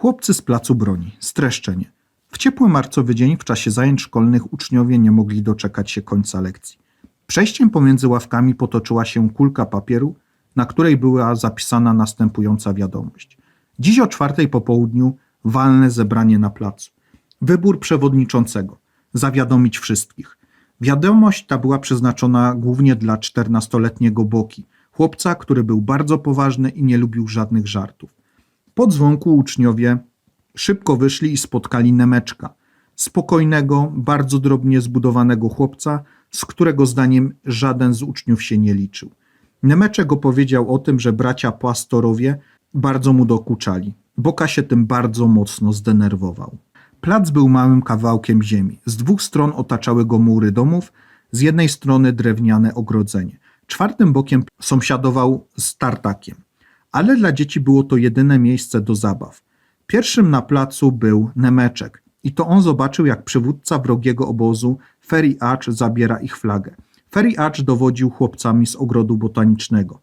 Chłopcy z placu broni. Streszczenie. W ciepły marcowy dzień w czasie zajęć szkolnych uczniowie nie mogli doczekać się końca lekcji. Przejściem pomiędzy ławkami potoczyła się kulka papieru, na której była zapisana następująca wiadomość. Dziś o czwartej po południu walne zebranie na placu. Wybór przewodniczącego. Zawiadomić wszystkich. Wiadomość ta była przeznaczona głównie dla czternastoletniego Boki, chłopca, który był bardzo poważny i nie lubił żadnych żartów. Po dzwonku uczniowie szybko wyszli i spotkali Nemeczka, spokojnego, bardzo drobnie zbudowanego chłopca, z którego zdaniem żaden z uczniów się nie liczył. Nemeczek opowiedział o tym, że bracia pastorowie bardzo mu dokuczali. Boka się tym bardzo mocno zdenerwował. Plac był małym kawałkiem ziemi. Z dwóch stron otaczały go mury domów, z jednej strony drewniane ogrodzenie. Czwartym bokiem sąsiadował z tartakiem. Ale dla dzieci było to jedyne miejsce do zabaw. Pierwszym na placu był Nemeczek i to on zobaczył, jak przywódca wrogiego obozu Ferry Arch zabiera ich flagę. Ferry Arch dowodził chłopcami z ogrodu botanicznego.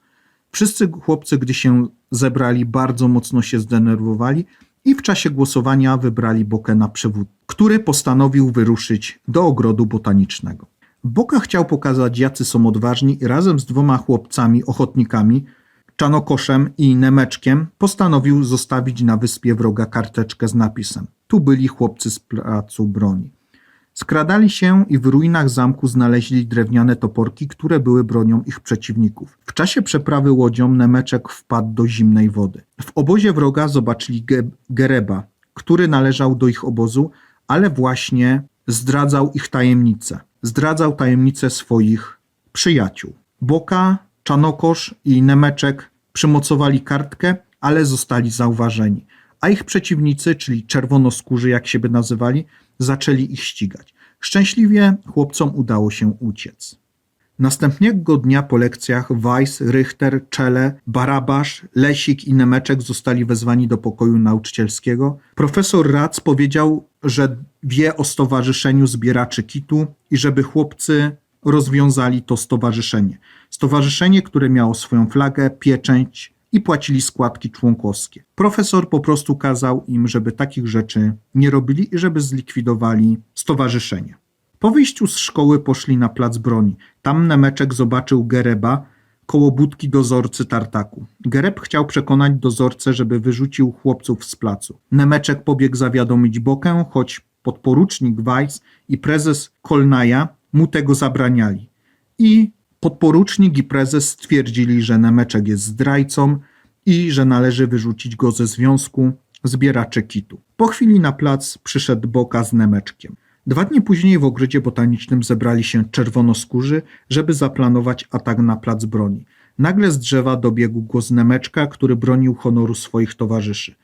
Wszyscy chłopcy, gdy się zebrali, bardzo mocno się zdenerwowali i w czasie głosowania wybrali Bokę na przewód, który postanowił wyruszyć do ogrodu botanicznego. Boka chciał pokazać, jacy są odważni i razem z dwoma chłopcami, ochotnikami, Czanokoszem i Nemeczkiem, postanowił zostawić na wyspie wroga karteczkę z napisem Tu byli chłopcy z placu broni. Skradali się i w ruinach zamku znaleźli drewniane toporki, które były bronią ich przeciwników. W czasie przeprawy łodzią Nemeczek wpadł do zimnej wody. W obozie wroga zobaczyli Ge- Gereba, który należał do ich obozu, ale właśnie zdradzał ich tajemnicę. Zdradzał tajemnicę swoich przyjaciół. Boka, Czanokosz i Nemeczek przymocowali kartkę, ale zostali zauważeni. A ich przeciwnicy, czyli czerwonoskórzy, jak siebie nazywali, zaczęli ich ścigać. Szczęśliwie chłopcom udało się uciec. Następnego dnia po lekcjach Weiss, Richter, Czele, Barabasz, Lesik i Nemeczek zostali wezwani do pokoju nauczycielskiego. Profesor Rac powiedział, że wie o stowarzyszeniu zbieraczy kitu i żeby chłopcy rozwiązali to stowarzyszenie. Stowarzyszenie, które miało swoją flagę, pieczęć i płacili składki członkowskie. Profesor po prostu kazał im, żeby takich rzeczy nie robili i żeby zlikwidowali stowarzyszenie. Po wyjściu z szkoły poszli na plac broni. Tam Nemeczek zobaczył Gereba koło budki dozorcy tartaku. Gereb chciał przekonać dozorcę, żeby wyrzucił chłopców z placu. Nemeczek pobiegł zawiadomić Bokę, choć podporucznik Weiss i prezes Kolnaja mu tego zabraniali. I podporucznik i prezes stwierdzili, że Nemeczek jest zdrajcą i że należy wyrzucić go ze związku zbieraczy kitu. Po chwili na plac przyszedł Boka z Nemeczkiem. Dwa dni później w ogrodzie botanicznym zebrali się czerwonoskórzy, żeby zaplanować atak na plac broni. Nagle z drzewa dobiegł głos Nemeczka, który bronił honoru swoich towarzyszy.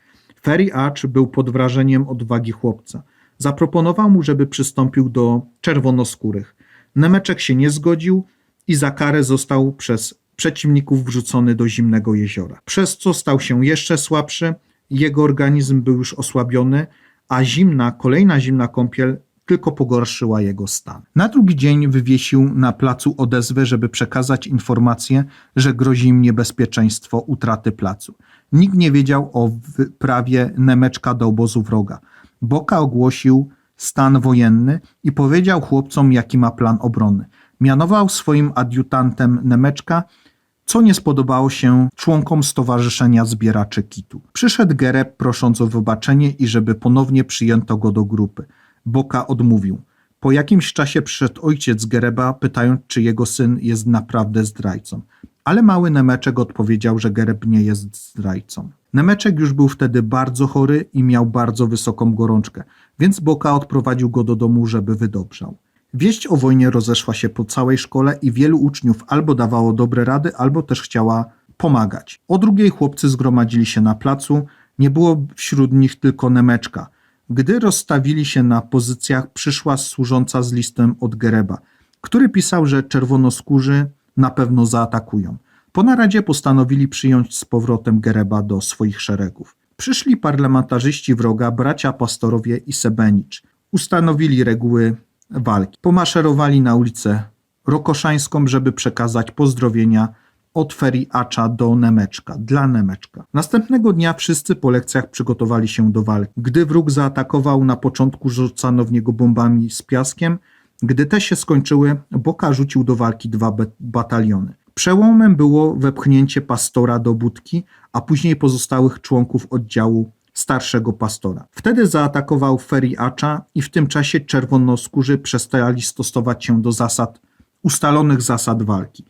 Ferry był pod wrażeniem odwagi chłopca. Zaproponował mu, żeby przystąpił do czerwonoskórych. Nemeczek się nie zgodził i za karę został przez przeciwników wrzucony do zimnego jeziora. Przez co stał się jeszcze słabszy, jego organizm był już osłabiony, a zimna, kolejna zimna kąpiel tylko pogorszyła jego stan. Na drugi dzień wywiesił na placu odezwę, żeby przekazać informację, że grozi im niebezpieczeństwo utraty placu. Nikt nie wiedział o wyprawie Nemeczka do obozu wroga. Boka ogłosił stan wojenny i powiedział chłopcom, jaki ma plan obrony. Mianował swoim adiutantem Nemeczka, co nie spodobało się członkom Stowarzyszenia Zbieraczy Kitu. Przyszedł Gereb prosząc o wybaczenie i żeby ponownie przyjęto go do grupy. Boka odmówił. Po jakimś czasie przyszedł ojciec Gereba, pytając, czy jego syn jest naprawdę zdrajcą. Ale mały Nemeczek odpowiedział, że Gereb nie jest zdrajcą. Nemeczek już był wtedy bardzo chory i miał bardzo wysoką gorączkę, więc Boka odprowadził go do domu, żeby wydobrzał. Wieść o wojnie rozeszła się po całej szkole i wielu uczniów albo dawało dobre rady, albo też chciała pomagać. O drugiej chłopcy zgromadzili się na placu, nie było wśród nich tylko Nemeczka. Gdy rozstawili się na pozycjach, przyszła służąca z listem od Gereba, który pisał, że czerwonoskórzy na pewno zaatakują. Po naradzie postanowili przyjąć z powrotem Gereba do swoich szeregów. Przyszli parlamentarzyści wroga, bracia Pastorowie i Sebenicz. Ustanowili reguły walki. Pomaszerowali na ulicę Rokoszańską, żeby przekazać pozdrowienia od ferii Acza do Nemeczka, dla Nemeczka. Następnego dnia wszyscy po lekcjach przygotowali się do walki. Gdy wróg zaatakował, na początku rzucano w niego bombami z piaskiem. Gdy te się skończyły, Boka rzucił do walki dwa bataliony. Przełomem było wepchnięcie pastora do budki, a później pozostałych członków oddziału starszego pastora. Wtedy zaatakował Ferry Acza i w tym czasie czerwonoskórzy przestali stosować się do zasad, ustalonych zasad walki.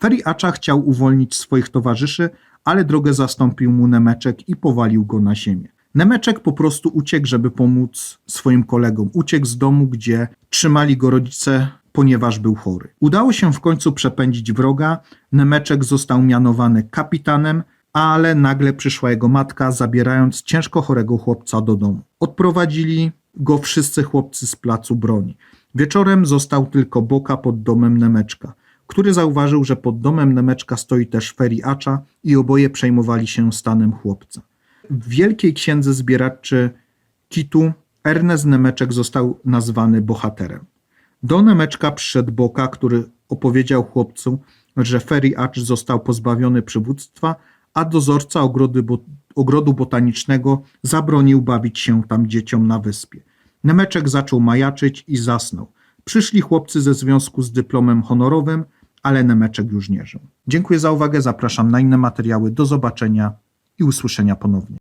Ferry Acza chciał uwolnić swoich towarzyszy, ale drogę zastąpił mu Nemeczek i powalił go na ziemię. Nemeczek po prostu uciekł, żeby pomóc swoim kolegom. Uciekł z domu, gdzie trzymali go rodzice, ponieważ był chory. Udało się w końcu przepędzić wroga. Nemeczek został mianowany kapitanem, ale nagle przyszła jego matka, zabierając ciężko chorego chłopca do domu. Odprowadzili go wszyscy chłopcy z placu broni. Wieczorem został tylko Boka pod domem Nemeczka, który zauważył, że pod domem Nemeczka stoi też Feri Acza i oboje przejmowali się stanem chłopca. W Wielkiej Księdze Zbieraczy Kitu Ernest Nemeczek został nazwany bohaterem. Do Nemeczka przyszedł Boka, który opowiedział chłopcu, że Ferry Acz został pozbawiony przywództwa, a dozorca ogrody bo, ogrodu botanicznego zabronił bawić się tam dzieciom na wyspie. Nemeczek zaczął majaczyć i zasnął. Przyszli chłopcy ze związku z dyplomem honorowym, ale Nemeczek już nie żył. Dziękuję za uwagę, zapraszam na inne materiały. Do zobaczenia i usłyszenia ponownie.